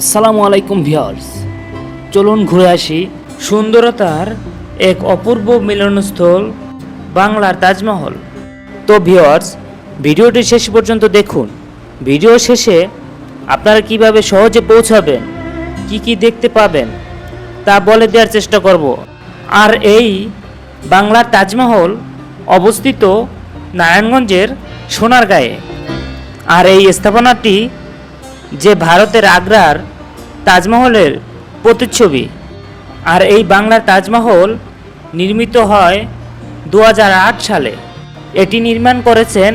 আসসালামু আলাইকুম ভিউয়ার্স। চলুন ঘুরে আসি সুন্দরতার এক অপূর্ব মিলনস্থল বাংলার তাজমহল। তো ভিউয়ার্স, ভিডিওটি শেষ পর্যন্ত দেখুন। ভিডিও শেষে আপনারা কীভাবে সহজে পৌঁছাবেন, কি কি দেখতে পাবেন, তা বলে দেওয়ার চেষ্টা করব। আর এই বাংলার তাজমহল অবস্থিত নারায়ণগঞ্জের সোনারগাঁয়ে। আর এই স্থাপনাটি যে ভারতের আগ্রার তাজমহলের প্রতিচ্ছবি। আর এই বাংলার তাজমহল নির্মিত হয় দু হাজার আট সালে। এটি নির্মাণ করেছেন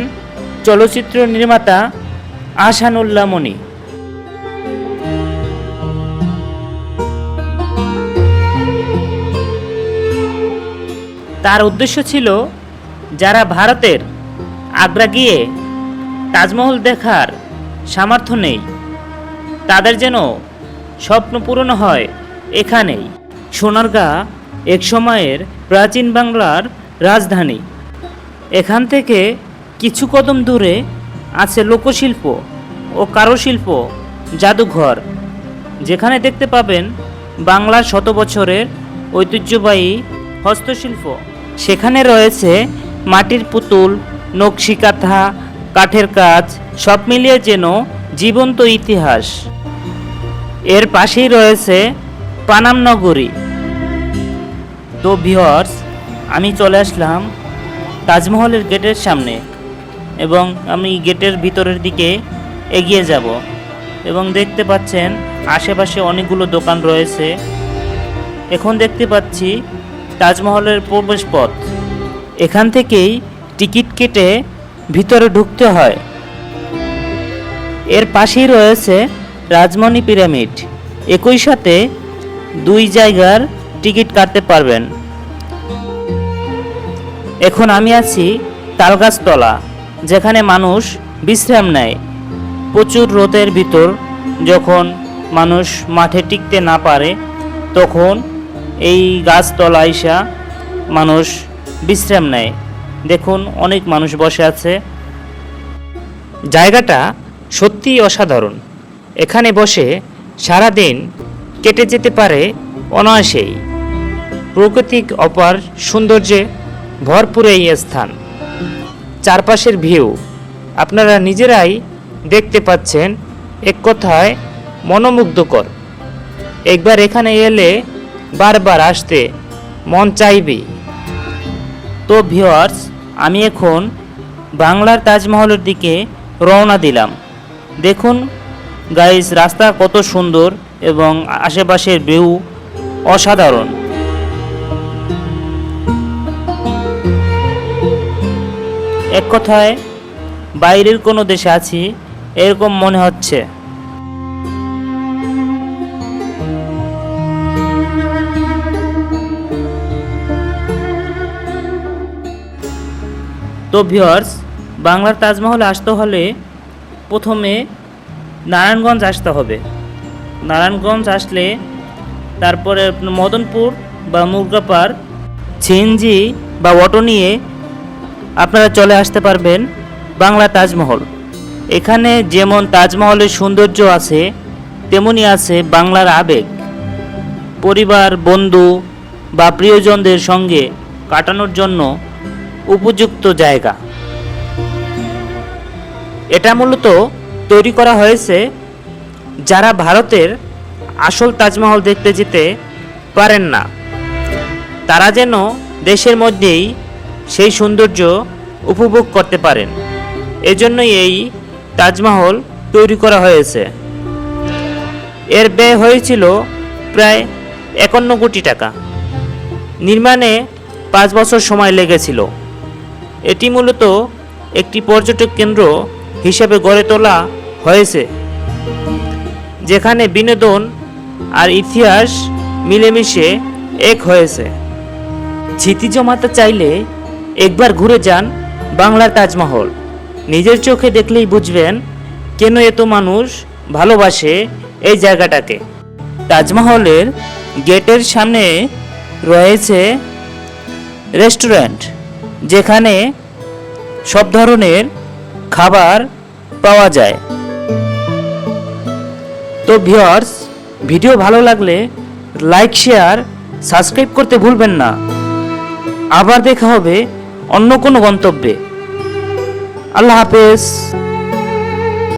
চলচ্চিত্র নির্মাতা আহসানুল্লাহ মনি। তার উদ্দেশ্য ছিল যারা ভারতের আগ্রা গিয়ে তাজমহল দেখার সামর্থ্য নেই তাদের যেন স্বপ্ন পূরণ হয় এখানেই। সোনারগাঁ এক সময়ের প্রাচীন বাংলার রাজধানী। এখান থেকে কিছু কদম দূরে আছে লোকশিল্প ও কারুশিল্প জাদুঘর, যেখানে দেখতে পাবেন বাংলার শত বছরের ঐতিহ্যবাহী হস্তশিল্প। সেখানে রয়েছে মাটির পুতুল, নকশি কাঁথা, কাঠের কাজ, সব মিলিয়ে যেন জীবন্ত ইতিহাস। এর পাশেই রয়েছে পানাম নগরী। তো ভিওয়ার্স আমি চলে আসলাম তাজমহলের গেটের সামনে এবং আমি গেটের ভিতরের দিকে এগিয়ে যাব এবং দেখতে পাচ্ছেন আশেপাশে অনেকগুলো দোকান রয়েছে। এখন দেখতে পাচ্ছি তাজমহলের প্রবেশ পথ এখান থেকেই টিকিট কেটে ভিতরে ঢুকতে হয়। এর পাশেই রয়েছে রাজমণি পিরামিড। একই সাথে দুই জায়গার টিকিট কাটতে পারবেন। এখন আমি আছি তালগাছতলা, যেখানে মানুষ বিশ্রাম নেয়। প্রচুর রোদের ভিতর যখন মানুষ মাঠে টিকতে না পারে, তখন এই গাছতলা আইসা মানুষ বিশ্রাম নেয়। দেখুন, অনেক মানুষ বসে আছে। জায়গাটা সত্যিই অসাধারণ। এখানে বসে সারাদিন কেটে যেতে পারে অনায়াসেই। প্রাকৃতিক অপার সৌন্দর্যে ভরপুর এই স্থান। চারপাশের ভিউ আপনারা নিজেরাই দেখতে পাচ্ছেন এক কথায় মনোমুগ্ধকর। একবার এখানে এলে বারবার আসতে মন চাইবে তো ভিওয়ার্স আমি এখন বাংলার তাজমহলের দিকে রওনা দিলাম। দেখুন গাইস রাস্তা কত সুন্দর এবং আশেপাশের ভিউ অসাধারণ। এক কথায়, বাইরের কোনো দেশে আছি, এরকম মনে হচ্ছে। তো ভিওর্স বাংলার তাজমহলে আসতে হলে প্রথমে নারায়ণগঞ্জ আসতে হবে। নারায়ণগঞ্জ আসলে তারপরে মদনপুর বা মুরগাপাড় সিএনজি বা অটো নিয়ে আপনারা চলে আসতে পারবেন বাংলা তাজমহল। এখানে যেমন তাজমহলের সৌন্দর্য আছে, তেমনি আছে বাংলার আবেগ। পরিবার, বন্ধু বা প্রিয়জনদের সঙ্গে কাটানোর জন্য উপযুক্ত জায়গা। এটা মূলত তৈরি করা হয়েছে, যারা ভারতের আসল তাজমহল দেখতে যেতে পারেন না। তারা যেন দেশের মধ্যেই সেই সৌন্দর্য উপভোগ করতে পারেন। এজন্যই এই তাজমহল তৈরি করা হয়েছে। এর ব্যয় হয়েছিল প্রায় একান্ন কোটি টাকা। নির্মাণে পাঁচ বছর সময় লেগেছিল। এটি মূলত একটি পর্যটক কেন্দ্র হিসেবে গড়ে তোলা হয়েছে। যেখানে বিনোদন আর ইতিহাস মিলেমিশে এক হয়েছে। স্মৃতি জমাতে চাইলে একবার ঘুরে যান বাংলার তাজমহল। নিজের চোখে দেখলেই বুঝবেন কেন এত মানুষ ভালোবাসে এই জায়গাটাকে। তাজমহলের গেটের সামনে রয়েছে রেস্টুরেন্ট, যেখানে সব ধরনের খাবার পাওয়া যায়। তো ভিওর্স ভিডিও ভালো লাগলে লাইক, শেয়ার, সাবস্ক্রাইব করতে ভুলবেন না। আবার দেখা হবে অন্য কোনো গন্তব্যে। আল্লাহ হাফেজ।